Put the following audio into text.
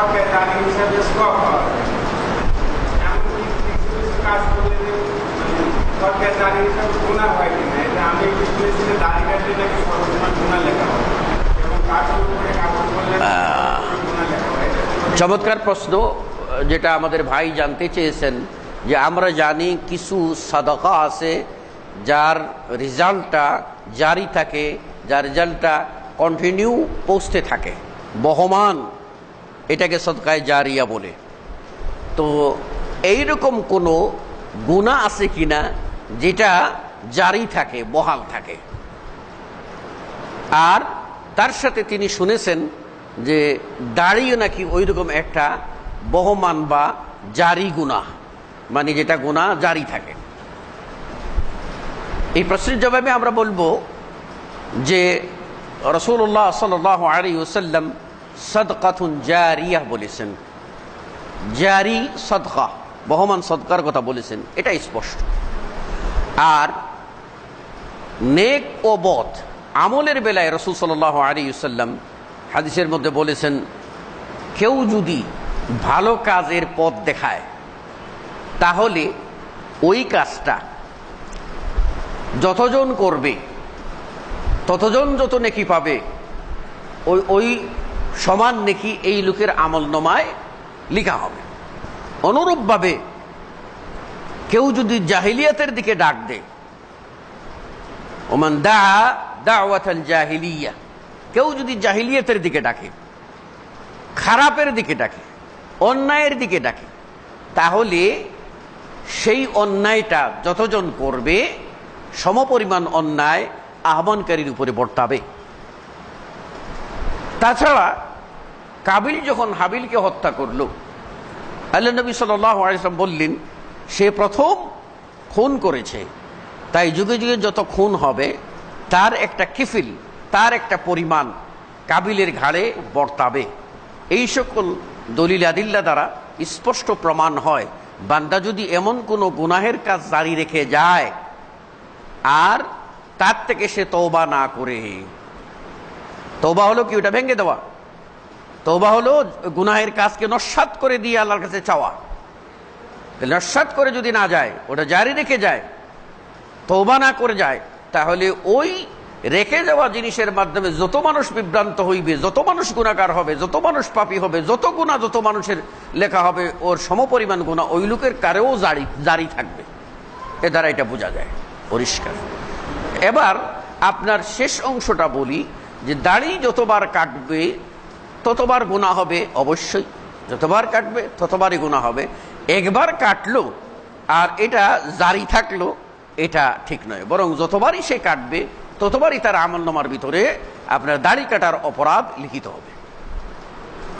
সরকার দাঁড়ি হিসাবে স্টক পাওয়া যায় এমনকি কিছু কিছু কাজ করলে যে, মানে, সরকার দাঁড়ি হিসাবে গুণা হয় কিনা এটা আমি শুনেছি যে কাটলে নাকি সর্বসময় গুণা লেখা হয়। এবং কাপড় উপরে কাপড় করলে গুণা লেখা হয় চমৎকার প্রশ্ন যেটা আমাদের ভাই জানতে চেয়েছেন যে আমরা জানি কিছু সাদকা আছে যার রেজাল্টটা জারি থাকে যার রেজাল্টটা কন্টিনিউ পৌঁছতে থাকে বহমান। এটাকে সদকায় জারিয়া বলে। তো এইরকম কোনো গুণা আছে কিনা যেটা জারি থাকে, বহাল থাকে। আর তার সাথে তিনি শুনেছেন যে দাঁড়িয়ে নাকি ওই রকম একটা বহমান বা জারি গুণা মানে যেটা গুণা জারি থাকে। এই প্রশ্নের জবাবে আমরা বলব যে রসুল্লাহ সাল আলী ওসাল্লাম সদকাথুন জারিয়া বলেছেন। জারি সদকা, বহমান সদকার কথা বলেছেন, এটা স্পষ্ট। আর নেক ও বধ, আমলের বেলায় রসুল সাল আলী সাল্লাম হাদিসের মধ্যে বলেছেন, কেউ যদি ভালো কাজের পথ দেখায়, তাহলে ওই কাজটা যতজন করবে, ততজন যত নেকি পাবে, ওই ওই সমান নেকি এই লোকের আমল নমায় লিখা হবে। অনুরূপভাবে কেউ যদি জাহিলিয়াতের দিকে ডাক দেয় ওমান দা দাওয়াতাল জাহিলিয়া, কেউ যদি জাহিলিয়াতের দিকে ডাকে, খারাপের দিকে ডাকে, অন্যায়ের দিকে ডাকে, তাহলে সেই অন্যায়টা যতজন করবে, সমপরিমাণ অন্যায় আহ্বানকারীর উপরে বর্তাবে। তাছাড়া কাবিল যখন হাবিলকে হত্যা করল, আল্লাহ নবী সাল্লাম বললেন, সে প্রথম খুন করেছে। তাই যুগে যুগে যত খুন হবে, তার একটা কিফিল, তার একটা পরিমাণ কাবিলের ঘাড়ে বর্তাবে। এই সকল দলিল আদিল্লা দ্বারা স্পষ্ট প্রমাণ হয়, বান্দা যদি এমন কোনো গুনাহের কাজ জারি রেখে যায়, আর তার থেকে সে তৌবা না করে। তৌবা হলো কি? ওটা ভেঙে দেওয়া। তৌবা হলো গুনাহের কাজকে নস্বাত করে দিয়ে আল্লাহর কাছে চাওয়া। নস্বাত করে যদি না যায়, ওটা জারি রেখে যায় তৌবা না করে যায়, তাহলে ওই রেখে যাওয়া জিনিসের মাধ্যমে যত মানুষ বিভ্রান্ত হইবে, যত মানুষ গুণাকার হবে, যত মানুষ পাপি হবে, যত গুণা যত মানুষের লেখা হবে, ওর সমপরিমাণ গুণা ওই লোকের কারেও জারি জারি থাকবে। এ দ্বারা এটা বোঝা যায়। পরিষ্কার। এবার আপনার শেষ অংশটা বলি, যে দাড়ি যতবার কাটবে ততবার গুণা হবে, অবশ্যই যতবার কাটবে, ততবারই গুণা হবে। একবার কাটলো, আর এটা জারি থাকল, এটা ঠিক নয়। বরং যতবারই সে কাটবে, ততবারই তার আমল নামার ভিতরে আপনার দাড়ি কাটার অপরাধ লিখিত হবে।